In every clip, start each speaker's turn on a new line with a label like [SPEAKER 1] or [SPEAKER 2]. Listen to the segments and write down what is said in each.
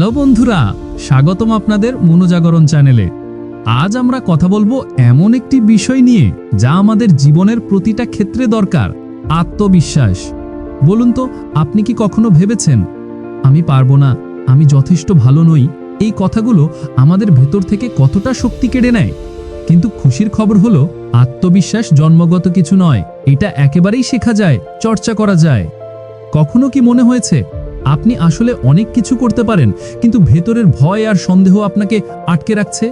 [SPEAKER 1] Hello বন্ধুরা, স্বাগতম আপনাদের মনোজাগরণ চ্যানেলে। আজ আমরা কথা বলব এমন একটি বিষয় নিয়ে, যা আমাদের জীবনের প্রতিটা ক্ষেত্রে দরকার, আত্মবিশ্বাস। বলুন তো, আপনি কি কখনো ভেবেছেন, আমি পারব না, আমি যথেষ্ট ভালো নই এই কথাগুলো আমাদের ভেতর থেকে কতটা শক্তি কেড়ে নেয়? কিন্তু খুশির খবর হলো, আত্মবিশ্বাস জন্মগত কিছু নয়, এটা একেবারেই শেখা যায়, চর্চা করা যায়। কখনো কি মনে হয়েছে আপনি আসলে অনেক কিছু করতে পারেন, কিন্তু ভেতরের ভয় আর সন্দেহ আপনাকে আটকে রাখছে?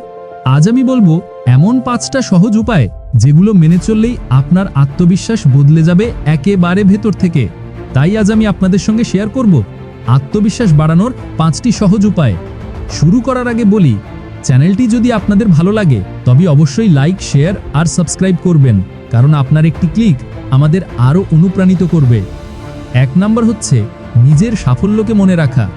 [SPEAKER 1] আজ আমি বলব, এমন পাঁচটা সহজ উপায়, যেগুলো মেনে চললেই আপনার আত্মবিশ্বাস বদলে যাবে একেবারে ভেতর থেকে। তাই আজ আমি আপনাদের সঙ্গে শেয়ার করব। আত্মবিশ্বাস বাড়ানোর পাঁচটি সহজ উপায়। শুরু করার আগে বলি, চ্যানেলটি যদি আপনাদের ভালো লাগে, তবে অবশ্যই লাইক শেয়ার আর সাবস্ক্রাইব করবেন, কারণ আপনার একটি ক্লিক আমাদের আরও অনুপ্রাণিত করবে। এক নাম্বার হচ্ছে নিজের সাফল্যকে মনে রাখা।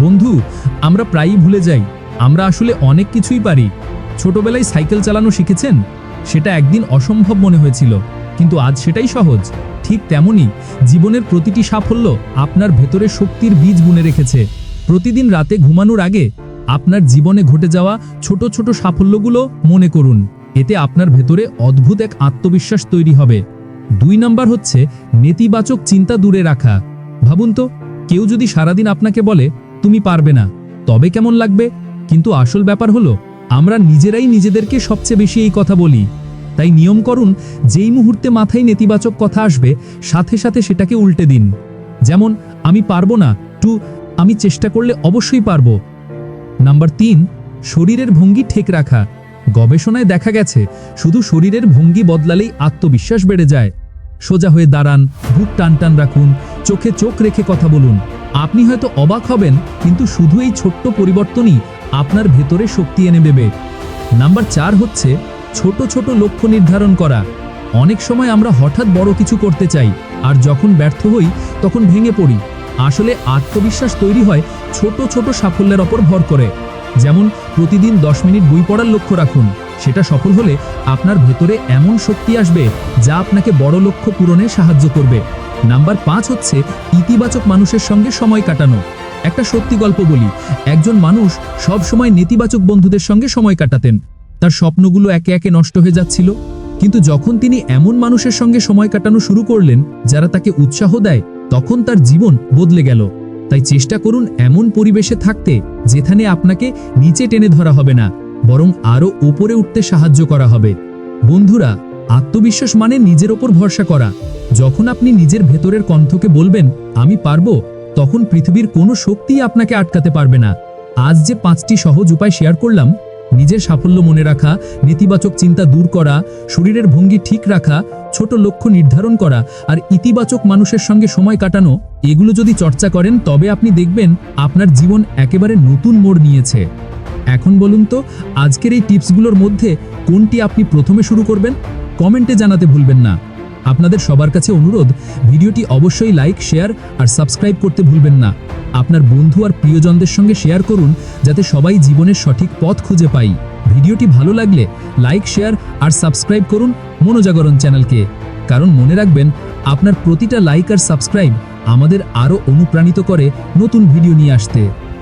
[SPEAKER 1] বন্ধু, আমরা প্রায়ই ভুলে যাই। আমরা আসলে অনেক কিছুই পারি। ছোটবেলায় সাইকেল চালানো শিখেছেন? সেটা একদিন অসম্ভব মনে হয়েছিল। কিন্তু আজ সেটাই সহজ। ঠিক তেমনই জীবনের প্রতিটি সাফল্য আপনার ভেতরে শক্তির বীজ বুনে রেখেছে। প্রতিদিন রাতে ঘুমানোর আগে আপনার জীবনে ঘটে যাওয়া ছোট ছোট সাফল্যগুলো মনে করুন। এতে আপনার ভেতরে অদ্ভুত এক আত্মবিশ্বাস তৈরি হবে। দুই নাম্বার হচ্ছে নেতিবাচক চিন্তা দূরে রাখা। ভাবুন তো কেউ যদি সারাদিন আপনাকে বলে, তুমি পারবে না তবে কেমন লাগবে? কিন্তু আসল ব্যাপার হলো, আমরা নিজেরাই নিজেদেরকে সবচেয়ে বেশি এই কথা বলি। তাই নিয়ম করুন, যেই মুহূর্তে মাথায় নেতিবাচক কথা আসবে, সাথে সাথে সেটাকে উল্টে দিন। যেমন, আমি পারব না টু, আমি চেষ্টা করলে অবশ্যই পারব নাম্বার তিন, শরীরের ভঙ্গি ঠিক রাখা। গবেষণায় দেখা গেছে, শুধু শরীরের ভঙ্গি বদলালেই আত্মবিশ্বাস বেড়ে যায়। সোজা হয়ে দাঁড়ান, বুক টান টান রাখুন চোখে চোখ রেখে কথা বলুন। আপনি হয়তো অবাক হবেন, কিন্তু শুধু এই ছোট্ট পরিবর্তনই আপনার ভেতরে শক্তি এনে দেবে। নাম্বার চার হচ্ছে ছোট ছোট লক্ষ্য নির্ধারণ করা। অনেক সময় আমরা হঠাৎ বড় কিছু করতে চাই, আর যখন ব্যর্থ হই, তখন ভেঙে পড়ি। আসলে আত্মবিশ্বাস তৈরি হয় ছোট ছোট সাফল্যের ওপর ভর করে। যেমন প্রতিদিন দশ মিনিট বই পড়ার লক্ষ্য রাখুন। সেটা সফল হলে আপনার ভেতরে এমন শক্তি আসবে যা আপনাকে বড় লক্ষ্য পূরণে সাহায্য করবে। নাম্বার পাঁচ হচ্ছে ইতিবাচক মানুষের সঙ্গে সময় কাটানো। একটা সত্যি গল্প বলি, একজন মানুষ সব সময় নেতিবাচক বন্ধুদের সঙ্গে সময় কাটাতেন। তার স্বপ্নগুলো একে একে নষ্ট হয়ে যাচ্ছিল। কিন্তু যখন তিনি এমন মানুষের সঙ্গে সময় কাটানো শুরু করলেন, যারা তাকে উৎসাহ দেয়, তখন তার জীবন বদলে গেল। তাই চেষ্টা করুন এমন পরিবেশে থাকতে, যেখানে আপনাকে নিচে টেনে ধরা হবে না, বরং আরও উপরে উঠতে সাহায্য করা হবে। বন্ধুরা, আত্মবিশ্বাস মানে নিজের ওপর ভরসা করা। যখন আপনি নিজের ভেতরের কণ্ঠকে বলবেন, আমি পারব, তখন পৃথিবীর কোনো শক্তিই আপনাকে আটকাতে পারবে না। আজ যে পাঁচটি সহজ উপায় শেয়ার করলাম, নিজের সাফল্য মনে রাখা, নেতিবাচক চিন্তা দূর করা, শরীরের ভঙ্গি ঠিক রাখা, ছোট লক্ষ্য নির্ধারণ করা, আর ইতিবাচক মানুষের সঙ্গে সময় কাটানো, এগুলো যদি চর্চা করেন, তবে আপনি দেখবেন আপনার জীবন একেবারে নতুন মোড় নিয়েছে। এখন বলুন তো, আজকের এই টিপসগুলোর মধ্যে কোনটি আপনি প্রথমে শুরু করবেন? কমেন্টে জানাতে ভুলবেন না। আপনাদের সবার কাছে অনুরোধ, ভিডিওটি অবশ্যই লাইক, শেয়ার আর সাবস্ক্রাইব করতে ভুলবেন না। আপনার বন্ধু আর প্রিয়জনদের সঙ্গে শেয়ার করুন যাতে সবাই জীবনের সঠিক পথ খুঁজে পাই। ভিডিওটি ভালো লাগলে লাইক, শেয়ার আর সাবস্ক্রাইব করুন মনোজাগরণ চ্যানেলকে। কারণ মনে রাখবেন, আপনার প্রতিটা লাইক আর সাবস্ক্রাইব আমাদের আরও অনুপ্রাণিত করে নতুন ভিডিও নিয়ে আসতে।